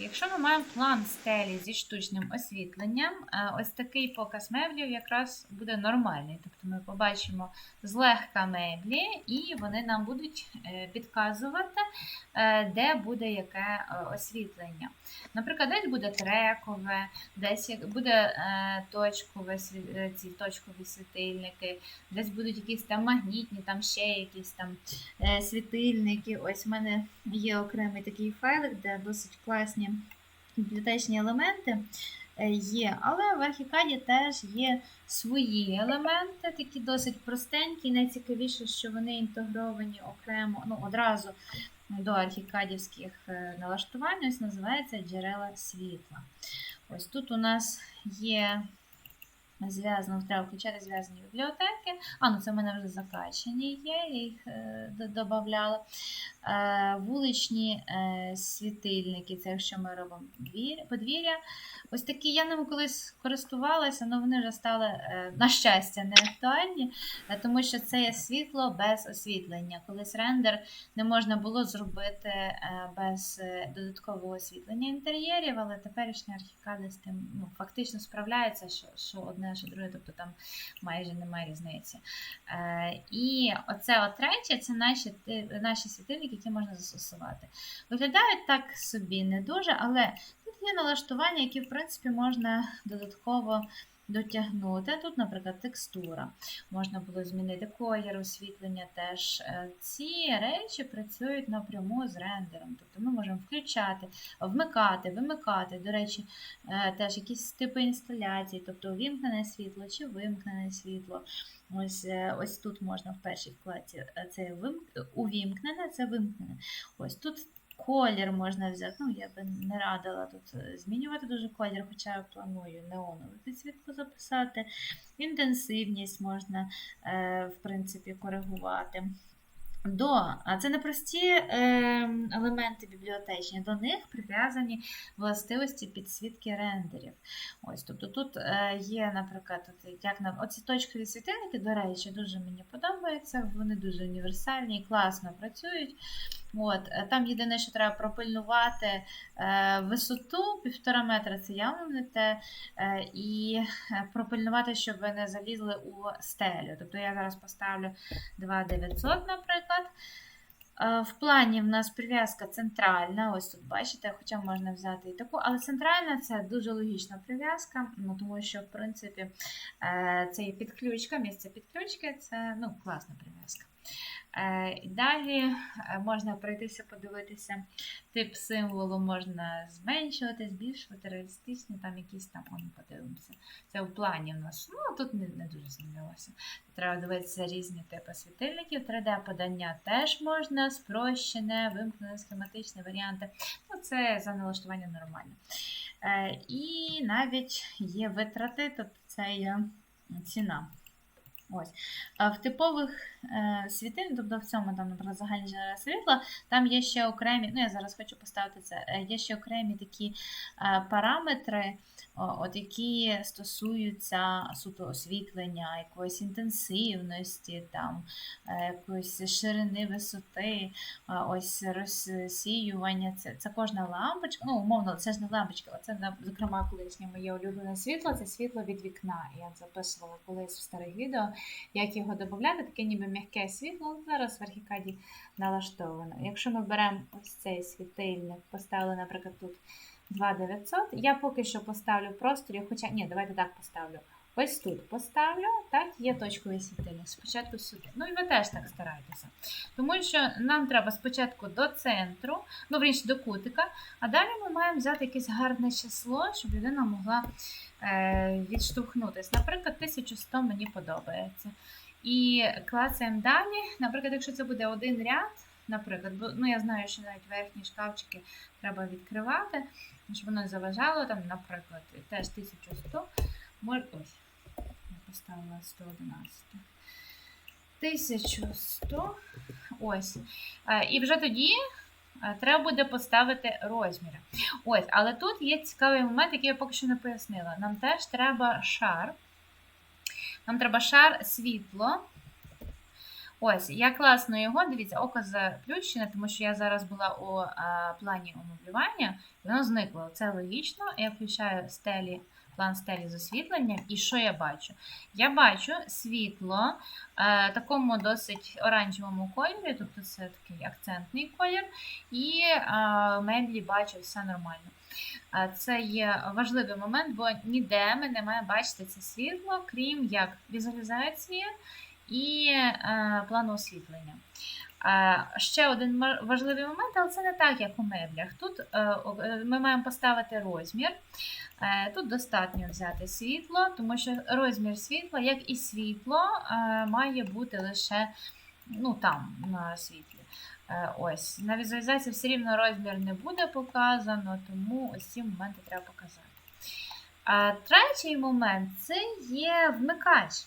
якщо ми маємо план стелі зі штучним освітленням, е, ось такий показ меблів якраз буде нормальний. Тобто ми побачимо злегка меблі, і вони нам будуть е, підказувати, е, де буде яке освітлення. Наприклад, десь буде трекове, десь буде точкове, ці точкові світильники, десь будуть якісь там магнітні, там ще якісь там світильники. Ось в мене є окремий такий файлик, де досить класні бібліотечні елементи е, є. Але в Архікаді теж є свої елементи, такі досить простенькі. Найцікавіше, що вони інтегровані окремо, ну, одразу до архікадівських е, налаштувань. Ось називається джерела світла. Ось тут у нас є. Зв'язано, треба включати зв'язані бібліотеки. А, ну це в мене вже закачані є, я їх е, додавала. Е, вуличні е, світильники, це якщо ми робимо двір- подвір'я. Ось такі я ними колись користувалася, але вони вже стали, на щастя, не актуальні, тому що це є світло без освітлення. Колись рендер не можна було зробити без додаткового освітлення інтер'єрів, але теперішня архікада з тим ну, фактично справляється, що, що одне, що друге, тобто там майже немає різниці. Е, і оце от третє це наші, наші світильники, які можна застосувати. Виглядають так собі не дуже, але тут є налаштування, які, в принципі, можна додатково дотягнути. Тут, наприклад, текстура. Можна було змінити колір, освітлення теж. Е, Ці речі працюють напряму з рендером. Тобто ми можемо включати, вмикати, вимикати. До речі, е, теж якісь типи інсталяцій, тобто увімкнене світло чи вимкнене світло. Ось, е, ось тут можна в першій вкладці це увімкнене, це вимкнене. Ось тут колір можна взяти. Ну, я би не радила тут е, змінювати дуже колір, хоча я планую неонову підсвітку записати. Інтенсивність можна, е, в принципі, коригувати. До, а це не прості е, елементи бібліотечні, до них прив'язані властивості підсвітки рендерів. Ось, тобто тут є, наприклад, от, як на оці точкові світильники, до речі, дуже мені подобаються, вони дуже універсальні і класно працюють. От, е, там єдине, що треба пропильнувати е, висоту півтора метра, це явно не те, е, і е, пропильнувати, щоб ви не залізли у стелю. Тобто я зараз поставлю 2900, наприклад. Е, В плані в нас прив'язка центральна. Ось тут бачите, хоча можна взяти і таку, але центральна це дуже логічна прив'язка, ну, тому що, в принципі, це є підключка, місце підключки це ну, класна прив'язка. Е, Далі е, можна пройтися, подивитися тип символу, можна зменшувати, збільшувати, реалістичні, там якісь там, он, подивимося. Це в плані в нас. Ну, тут не, не дуже змінилося. Треба дивитися різні типи світильників. 3D-подання теж можна, спрощене, вимкнене, схематичне варіанти. Ну, це за налаштування нормально. Е, і навіть є витрати, тобто це є ціна. Ось. А в типових е, світин, тобто в цьому там, наприклад, загальні джерела світла, там є ще окремі, ну я зараз хочу поставити це, е, є ще окремі такі е, параметри, от які стосуються суто освітлення, якоїсь інтенсивності, там, е, якоїсь ширини висоти, ось розсіювання. Це, це кожна лампочка. Ну, умовно, це ж не лампочка, це зокрема колишнє моє улюблене світло, це світло від вікна. Я записувала колись в старих відео, як його додати, таке ніби м'яке світло. Зараз в архікаді налаштовано. Якщо ми беремо ось цей світильник, поставили, наприклад, тут 2900, я поки що поставлю просторі, хоча ні, давайте так поставлю. Ось тут поставлю, так, є точковий світильник. Спочатку сюди. Ну і ви теж так старайтеся. Тому що нам треба спочатку до центру, ну, вріч до кутика, а далі ми маємо взяти якесь гарне число, щоб людина могла е, відштовхнутися. Наприклад, 1100 мені подобається. І клацаємо далі. Наприклад, якщо це буде один ряд, наприклад, ну, я знаю, що навіть верхні шкафчики треба відкривати, щоб воно заважало, там, наприклад, теж 1100. Мож... Ось, я поставила 111. 1100. Ось. Е, І вже тоді е, треба буде поставити розміри. Ось, але тут є цікавий момент, який я поки що не пояснила. Нам теж треба шар. Нам треба шар світло. Ось, я класно його, дивіться, око заплющене, тому що я зараз була у а, плані умоблювання, і воно зникло. Це логічно. Я включаю стелі, план стелі з освітленням. І що я бачу? Я бачу світло е, такому досить оранжевому кольорі, тобто це такий акцентний колір, і е, меблі бачу все нормально. Це є важливий момент, бо ніде ми не маємо бачити це світло, крім як візуалізації і е, плану освітлення. Ще один важливий момент, але це не так, як у меблях. Тут е, е, ми маємо поставити розмір. Тут достатньо взяти світло, тому що розмір світла, як і світло, має бути лише ну, там, на світлі. Ось, на візуалізації все рівно розмір не буде показано, тому ось ці моменти треба показати. Третій момент це є вмикач.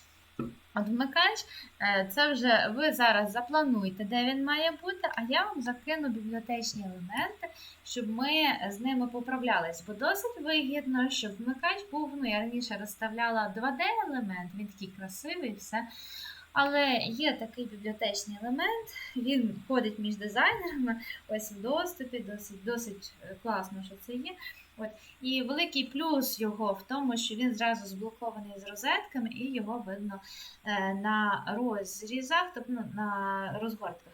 Вмикач, е, це вже ви зараз заплануєте, де він має бути, а я вам закину бібліотечні елементи, щоб ми з ними поправлялись. Бо досить вигідно, щоб вмикач був, ну я раніше розставляла 2D-елемент, він такий красивий, все. Але є такий бібліотечний елемент, він ходить між дизайнерами, ось в доступі, досить, досить е, класно, що це є. От. І великий плюс його в тому, що він зразу зблокований з розетками, і його видно е, на розрізах, тобто ну, на розгортках.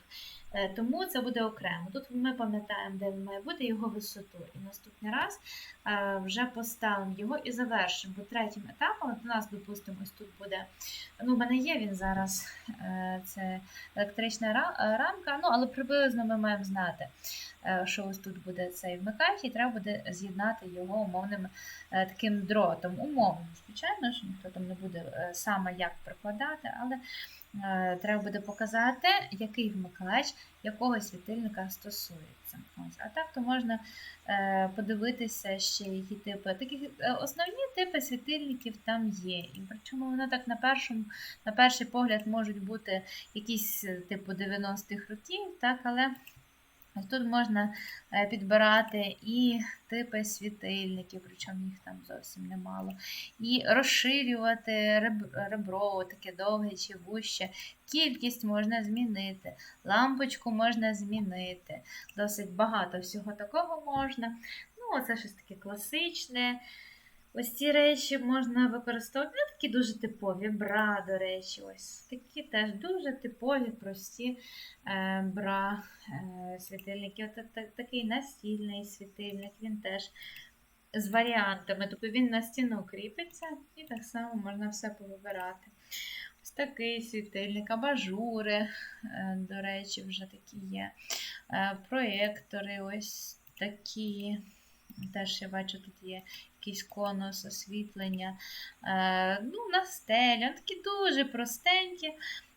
Е, Тому це буде окремо. Тут ми пам'ятаємо, де він має бути, його висоту. І наступний раз е, вже поставимо його і завершимо. Бо третім етапом от у нас, допустимо, ось тут буде. Ну, в мене є він зараз, це електрична рамка, ну, але приблизно ми маємо знати, що ось тут буде цей вмикач, і треба буде з'єднати його умовним е, таким дротом. Умовним, звичайно, що ніхто там не буде е, саме як прикладати, але е, треба буде показати, який вмикач якого світильника стосується. Ось. А так то можна е, подивитися ще, які типи. Такі е, основні типи світильників там є. І причому вони так на першому, на перший погляд можуть бути якісь е, типу 90-х років, так, але Тут можна е, підбирати і типи світильників, причому їх там зовсім немало. І розширювати ребро, таке довге чи вуще. Кількість можна змінити, лампочку можна змінити. Досить багато всього такого можна. Ну, це щось таке класичне. Ось ці речі можна використовувати. Ну, такі дуже типові бра, до речі, ось такі теж дуже типові, прості е, бра е, світильники. От, та- такий настільний світильник, він теж з варіантами. Тобто він на стіну кріпиться і так само можна все повибирати. Ось такий світильник, абажури, е, до речі, вже такі є. Проєктори ось такі. Теж я бачу, тут є якийсь конус, освітлення. Е, ну, на стелі. Такі дуже простенькі.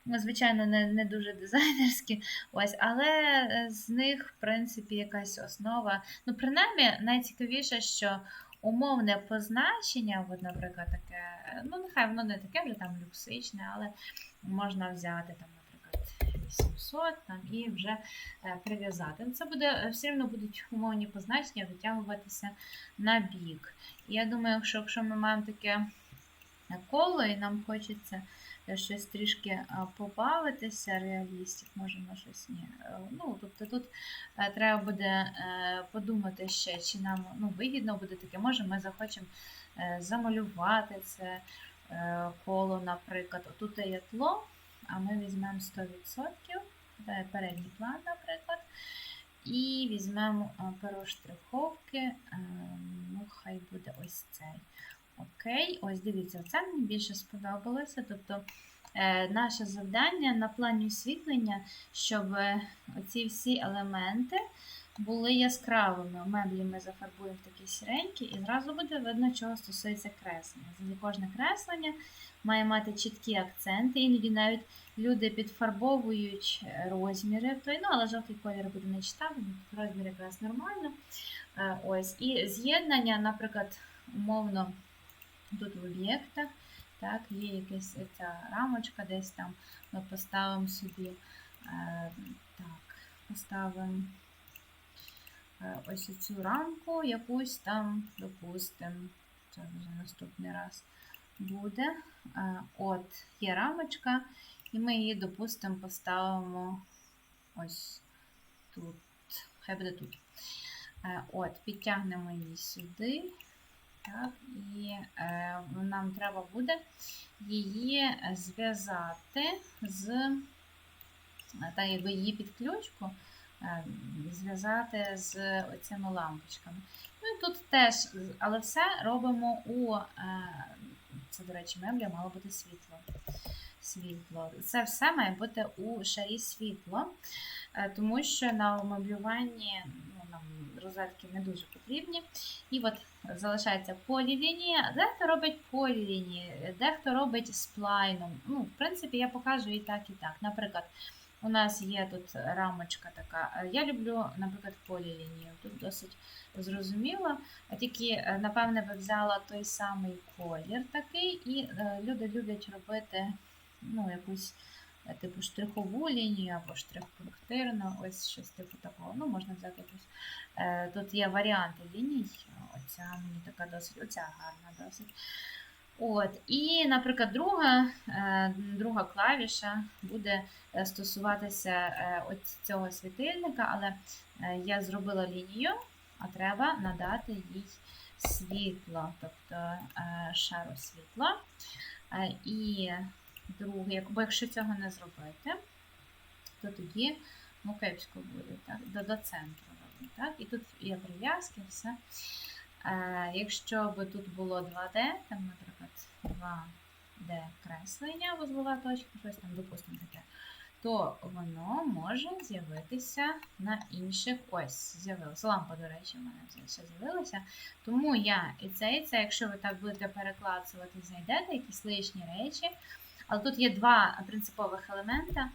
Звичайно, не, не дуже дизайнерські, ось, але е, з них, в принципі, якась основа. Ну, принаймні, найцікавіше, що умовне позначення, от, наприклад, таке, ну, нехай воно не таке вже там люксичне, але можна взяти там, наприклад, 800 там, і вже е, прив'язати. Ну, Це буде е, все одно будуть умовні позначення витягуватися на бік. І я думаю, якщо, якщо ми маємо таке е, коло і нам хочеться щось трішки побавитися, реалістів, може на щось ні. Ну, тобто тут треба буде подумати ще, чи нам ну, вигідно буде таке, може ми захочемо замалювати це коло, наприклад. Отут є тло, а ми візьмемо 100%, це передній план, наприклад. І візьмемо е, перо штриховки, е, ну, хай буде ось цей. Окей, ось дивіться, це мені більше сподобалося. Тобто е, наше завдання на плані освітлення, щоб е, оці всі елементи були яскравими. Меблі ми зафарбуємо такі сіренькі, і зразу буде видно, чого стосується креслення. Взагалі кожне креслення має мати чіткі акценти, іноді навіть люди підфарбовують е, розміри, той, ну, але жовтий колір буде не читати, розмір якраз нормально. Е, Ось. І з'єднання, наприклад, умовно, тут в об'єктах, так, є якась ця рамочка, десь там ми поставимо собі, е, так, поставимо ось цю рамку, якусь там, допустимо, це вже наступний раз буде. Е, От, є рамочка, І ми її, допустимо, поставимо ось тут. Хай буде тут. Е, От, підтягнемо її сюди. Так, і е, нам треба буде її зв'язати з, е, так якби її підключку е, зв'язати з оцими лампочками. Ну і тут теж, але все робимо у, е, це, до речі, меблі мало бути світло. Світло. Це все має бути у шарі світло, е, тому що на умеблюванні ну, нам розетки не дуже потрібні. І от залишається полілінія. Дехто робить полілінії, дехто робить сплайном. Ну, в принципі, я покажу і так, і так. Наприклад, у нас є тут рамочка така. Е, Я люблю, наприклад, полілінію. Тут досить зрозуміло. А Тільки, е, напевне, ви взяла той самий колір такий, і е, люди люблять робити ну, якусь типу штрихову лінію або штрих-пунктирну, ось щось типу такого. Ну, можна взяти якусь. Тут є варіанти ліній. Оця мені така досить, оця гарна досить. От, і, наприклад, друга, е, друга клавіша буде е, стосуватися е, ось цього світильника, але я зробила лінію, а треба надати їй світло, тобто шару світла. І друге, бо якщо цього не зробити, то тоді ну, кепсько буде, так? До, до центру так? І тут є прив'язки, все. Е, якщо би тут було 2D, там, наприклад, 2D креслення, вузлова точка, щось там, допустимо, таке, то воно може з'явитися на інших. Ось, з'явилася. Лампа, до речі, в мене це все з'явилася. Тому я і це, і це, якщо ви так будете переклацувати, знайдете якісь лишні речі. Але тут є два принципових елемента.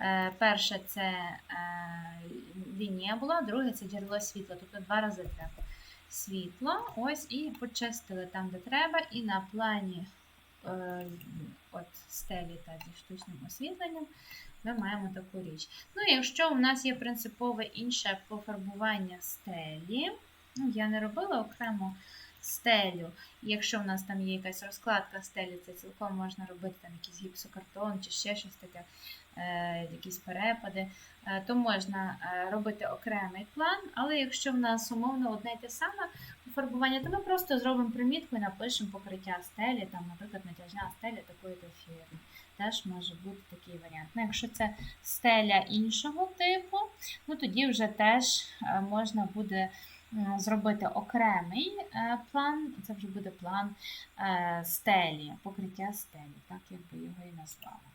Е, Перше це е, лінія була, друге це джерело світла. Тобто два рази треба світло. Ось і почистили там, де треба, і на плані е, от стелі та зі штучним освітленням ми маємо таку річ. Ну, якщо у нас є принципове інше пофарбування стелі, ну, я не робила окремо стелю. І якщо в нас там є якась розкладка стелі, це цілком можна робити там якийсь гіпсокартон чи ще щось таке, е, якісь перепади, е, то можна е, робити окремий план. Але якщо в нас умовно одне й те саме пофарбування, то ми просто зробимо примітку і напишемо покриття стелі, там, наприклад, натяжна стеля такої то фірми. Теж може бути такий варіант. Ну, якщо це стеля іншого типу, ну тоді вже теж можна буде зробити окремий е, план. Це вже буде план е, стелі, покриття стелі, так як би його і назвала.